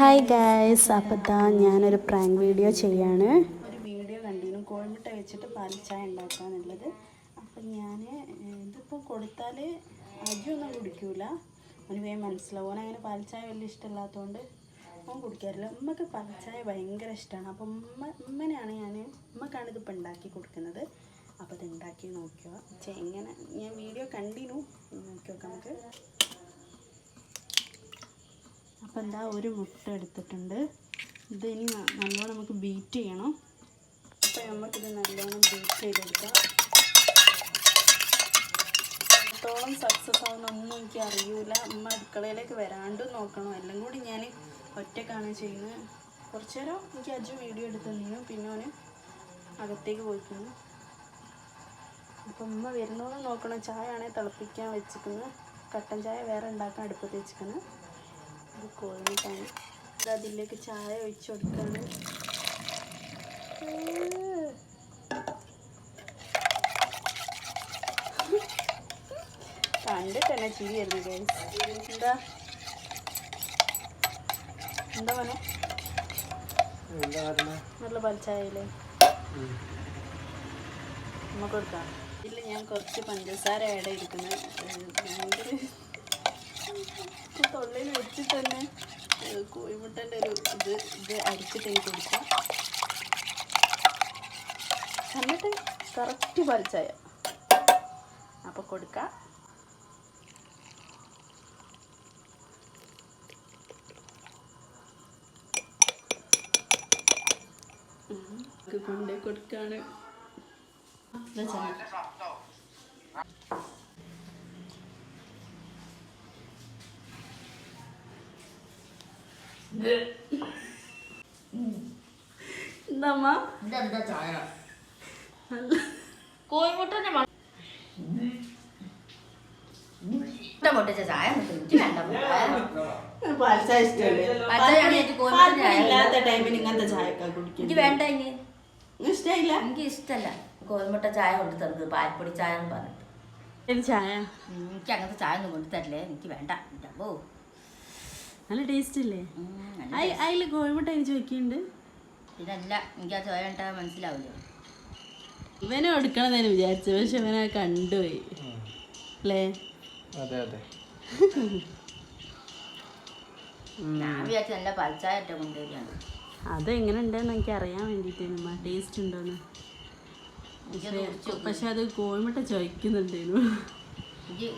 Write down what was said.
Hi guys അപ്പോൾ ദാ ഞാനൊരു പ്രാങ്ക് വീഡിയോ ചെയ്യാണ്. ഒരു വീഡിയോ കണ്ടിരുന്നു. കോഴിമുട്ട വെച്ചിട്ട് പാൽച്ചായ ഉണ്ടാക്കാന്നുള്ളത് അപ്പം ഞാൻ ഇതിപ്പോൾ കൊടുത്താൽ അജിയൊന്നും കുടിക്കൂല. അവന് വേഗം മനസ്സിലാവും. അങ്ങനെ പാൽച്ചായ വലിയ ഇഷ്ടമില്ലാത്തതുകൊണ്ട് അവൻ കുടിക്കാറില്ല. ഉമ്മക്ക് പാൽച്ചായ ഭയങ്കര ഇഷ്ടമാണ് അപ്പം ഉമ്മ ഉമ്മനെയാണ് ഞാൻ ഉമ്മക്കാണ് ഇതിപ്പോൾ ഉണ്ടാക്കി കൊടുക്കുന്നത്. അപ്പോൾ ഇത് ഉണ്ടാക്കി നോക്കുക എങ്ങനെ ഞാൻ വീഡിയോ കണ്ടിരുന്നു നോക്കി നോക്കാം നമുക്ക്. അപ്പോൾ എന്താ ഒരു മുട്ട എടുത്തിട്ടുണ്ട്. ഇത് ഇനി നല്ലോണം നമുക്ക് ബീറ്റ് ചെയ്യണം. അപ്പോൾ നമുക്കിത് നല്ലോണം ബീറ്റ് ചെയ്തെടുക്കാം. എത്രത്തോളം സക്സസ് ആവുന്നൊന്നും എനിക്ക് അറിയൂല. അമ്മ അടുക്കളയിലേക്ക് വരാണ്ടും നോക്കണം. എല്ലാം കൂടി ഞാൻ ഒറ്റക്കാണ് ചെയ്യുന്നത്. കുറച്ച് നേരം എനിക്ക് അജു വീഡിയോ എടുത്ത് തന്നിരുന്നു പിന്നെ അവന് അകത്തേക്ക് പോയിക്കുന്നു അപ്പം ഉമ്മ വരുന്നോന്ന് നോക്കണം. ചായ ആണെങ്കിൽ തിളപ്പിക്കാൻ വെച്ചിരിക്കുന്നത്. കട്ടൻ ചായ വേറെ ഉണ്ടാക്കാൻ അടുപ്പത്ത് വെച്ചിരിക്കുന്നത്. ഇത് കോഴിമുട്ടാണ് ഇത് അതിലേക്ക് ചായ ഒഴിച്ചു കൊടുക്കാണ്. കണ്ടിട്ട് തന്നെ ചിരി വരുന്നു ഗൈസ് എന്താ എന്താ മോനെ നല്ല പൽച്ചായല്ലേ നമുക്ക് കൊടുക്കാം. ഇതിൽ ഞാൻ കുറച്ച് പഞ്ചസാര ആഡ് ചെയ്തിരിക്കുന്നത് ഭയങ്കര വെച്ചിട്ട് തന്നെ കോഴിമുട്ടന്റെ ഒരു ഇത് ഇത് അരിച്ചിട്ട് എനിക്ക് കൊടുക്കാം. എന്നിട്ട് കറക്റ്റ് പലിച്ചായ അപ്പോൾ കൊടുക്കാം. കൊണ്ടേ കൊടുക്കാണ്. എന്താമ്മ ഇതെന്താ ചായ? കോഴിമുട്ടന്റെ മണം. മുട്ട പൊട്ടിച്ച ചായ എനിക്ക് എനിക്ക് ഇല്ലാത്ത ടൈമിൽ ഇങ്ങനത്തെ ചായക്കാ എനിക്ക് കുടിക്കുന്നത് വേണ്ട ഇനി. ഇഷ്ടമില്ല എനിക്ക് ഇഷ്ടമല്ല കോഴിമുട്ട ചായ കൊണ്ട് തന്നത് പാൽപ്പൊടി ചായ എന്ന് പറഞ്ഞിട്ട്. ചായ? എനിക്ക് അങ്ങനത്തെ ചായ ഒന്നും കൊണ്ട് തരില്ലേ? എനിക്ക് വേണ്ട. അമ്മോ. നല്ല ടേസ്റ്റ് അല്ലേ അതിൽ കോഴിമുട്ട എനിക്ക് ചോദിക്കുന്നുണ്ട് ഇതല്ല എനിക്ക് ആ ചോര കണ്ടാൽ മനസ്സിലാവില്ല ഇവനെ എടുക്കണമെന്നു വിചാരിച്ചു പക്ഷെ ഇവനെ കണ്ടുപോയി. അല്ലേ? അതെ അതെ. ഞാൻ വിചാരിച്ചു നല്ല കൊണ്ടുവരികയാണ്. അതെങ്ങനെ ഉണ്ടെന്ന് എനിക്ക് അറിയാൻ വേണ്ടിയിട്ടേനു ടേസ്റ്റ് ഉണ്ടോന്ന്. പക്ഷെ അത് കോഴിമുട്ട ചോദിക്കുന്നുണ്ടേനു. എനിക്ക്